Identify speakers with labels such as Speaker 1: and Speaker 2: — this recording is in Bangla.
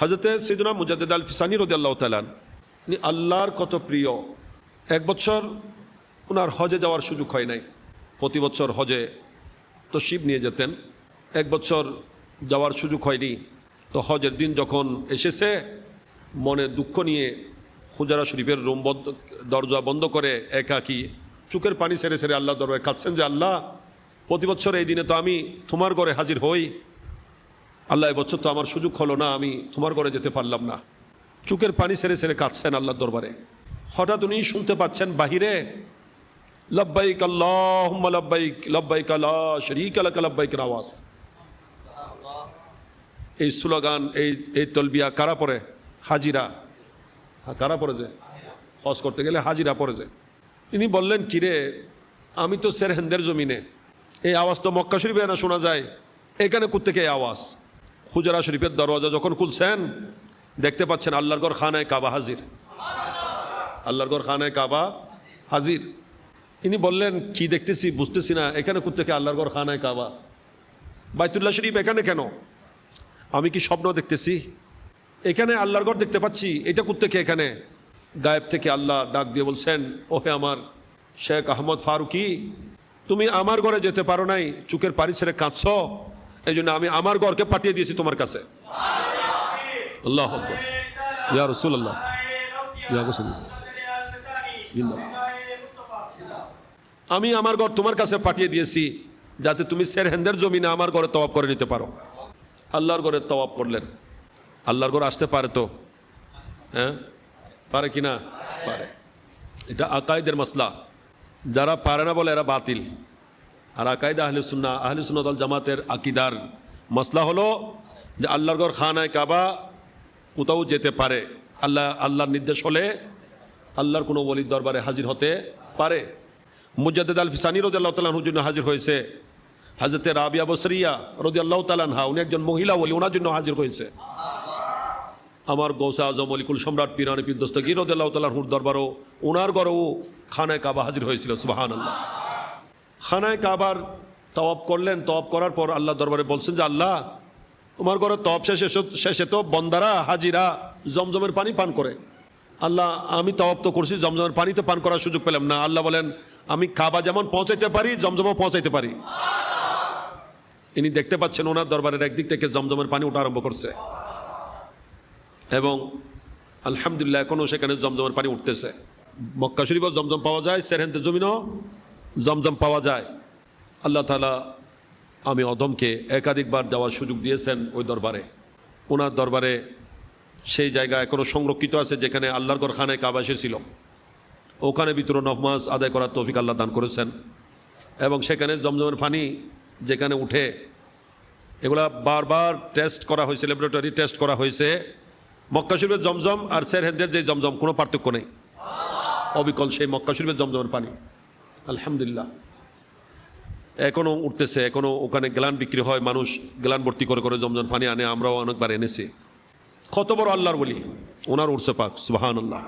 Speaker 1: হজরতে সিদুনা মুজাদ্দিদ আল ফিসানি রদি আল্লাহ তালান উনি আল্লাহর কত প্রিয়। এক বছর ওনার হজে যাওয়ার সুযোগ হয় নাই। প্রতি বছর হজে তো শিব নিয়ে যেতেন। এক বছর যাওয়ার সুযোগ হয়নি। তো হজের দিন যখন এসেছে, মনে দুঃখ নিয়ে হুজারা শরীফের রুম বন্ধ, দরজা বন্ধ করে একাকি চুকের পানি সেরে সেরে আল্লাহ দরবারে কাঁদছেন যে, আল্লাহ, প্রতি বছর এই দিনে তো আমি তোমার ঘরে হাজির হই। আল্লাহ এবছর তো আমার সুযোগ হলো না আমি তোমার ঘরে যেতে পারলাম না। চুকের পানি সেরে সেরে কাঁদছেন আল্লাহর দরবারে। হঠাৎ উনি শুনতে পাচ্ছেন বাহিরে লব্বাইক আল্লাহ লব্বাইক লব্বাইক আল্লাহ শরিক আলাক লব্বাইকের আওয়াজ। এই স্লোগান এই এই তলবিয়া কারা পড়ে? হাজিরা। হ্যাঁ, কারা পড়ে যে? হজ করতে গেলে হাজিরা পড়ে যে। তিনি বললেন কিরে আমি তো সেরহেন্দের জমিনে। এই আওয়াজ তো মক্কা শরীফে না শোনা যায়। এখানে কোত্থেকে এই আওয়াজ? হুজরা শরীফের দরওয়াজা যখন খুলছেন, দেখতে পাচ্ছেন আল্লাহর গড় খানায় কাবা হাজির। আল্লাহর গড় খানায় কাবা হাজির। ইনি বললেন, কি দেখতেছি? বুঝতেছি না, এখানে কোত্থেকে আল্লাহর গড় খানায় কাবা? বাইতুল্লাহ শরীফ এখানে কেন? আমি কি স্বপ্ন দেখতেছি? এখানে আল্লাহর ঘর দেখতে পাচ্ছি, এটা কোত্থেকে এখানে? গায়েব থেকে আল্লাহ ডাক দিয়ে বলছেন, ওহে আমার শেখ আহমদ ফারুকি, তুমি আমার ঘরে যেতে পারো নাই চুকের পানি ছেড়ে কাঁদছ? এই জন্য আমি আমার ঘরকে পাঠিয়ে দিয়েছি তোমার কাছে। রসুল আল্লাহ আমি আমার ঘর তোমার কাছে পাঠিয়ে দিয়েছি, যাতে তুমি সেরহেন্দের জমিনে আমার ঘরে তবাব করে নিতে পারো। আল্লাহর ঘরে তবাব করলেন। আল্লাহর ঘরে আসতে পারে তো? হ্যাঁ? পারে কি না? পারে। এটা আকাইদের মশলা যারা পারে না বলে এরা বাতিল। আর আকাইদা আহলে সুন্না আহলে সুন্নতল জামাতের আকিদার মশলা হলো যে আল্লাহর ঘর খানায় কাবা কোথাও যেতে পারে। আল্লাহ, আল্লাহর নির্দেশ হলে আল্লাহর কোনো বলির দরবারে হাজির হতে পারে। মুজাদ্দেদ আল ফিসানি রদি আল্লাহ তালাহুর জন্য হাজির হয়েছে। হাজরতে রাবিয়া বসরিয়া রদি আল্লাহ তালানহা উনি একজন মহিলা বলি ওনার জন্য হাজির হয়েছে। আমার গৌসা আজম অলিকুল সম্রাট, পিরানি পীর দস্তগীর রদি আল্লাহ তালাহুর দরবারও ওনার ঘরেও খানায় কাবা হাজির হয়েছিল সুবাহান আল্লাহ খানায় কাবার তওয়াব করলেন, তওয়াব করার পর আল্লাহ দরবারে বলছেন যে, আল্লাহ, তোমার ঘরে তওয়াব শেষে শেষে তো বন্দারা, হাজিরা জমজমের পানি পান করে। আল্লাহ, আমি তওয়াব তো করছি, জমজমের পানি তো পান করার সুযোগ পেলাম না। আল্লাহ বলেন, আমি কাবা যেমন পৌঁছাইতে পারি, জমজমও পৌঁছাইতে পারি। ইনি দেখতে পাচ্ছেন ওনার দরবারের একদিক থেকে জমজমের পানি ওঠা আরম্ভ করছে। এবং আলহামদুলিল্লাহ এখনও সেখানে জমজমের পানি উঠতেছে। মক্কা শরীফও জমজম পাওয়া যায় সেরহেন্দের জমিনও জমজম পাওয়া যায়। আল্লাহ তালা আমি অদমকে একাধিকবার যাওয়ার সুযোগ দিয়েছেন ওই দরবারে। ওনার দরবারে সেই জায়গা এখনও সংরক্ষিত আছে যেখানে আল্লাহর গড় খানায় কাবা এসেছিল। ওখানে ভিতরে নফমাজ আদায় করার তৌফিক আল্লাহ দান করেছেন। এবং সেখানে জমজমের পানি যেখানে উঠে, এগুলা বারবার টেস্ট করা হয়েছে ল্যাবরেটরি টেস্ট করা হয়েছে। মক্কা শরীফের জমজম আর সেরহেন্দের যে জমজম, কোনো পার্থক্য নেই। অবিকল সেই মক্কা শরীফের জমজমের পানি। আলহামদুলিল্লাহ। এখনও উঠতেছে এখনও ওখানে গ্লান বিক্রি হয়, মানুষ গ্লান ভর্তি করে করে জমজম পানি আনে, আমরাও অনেকবার এনেছি। কত বড় আল্লাহর বলি ওনার উঠছে পাক সুবাহান আল্লাহ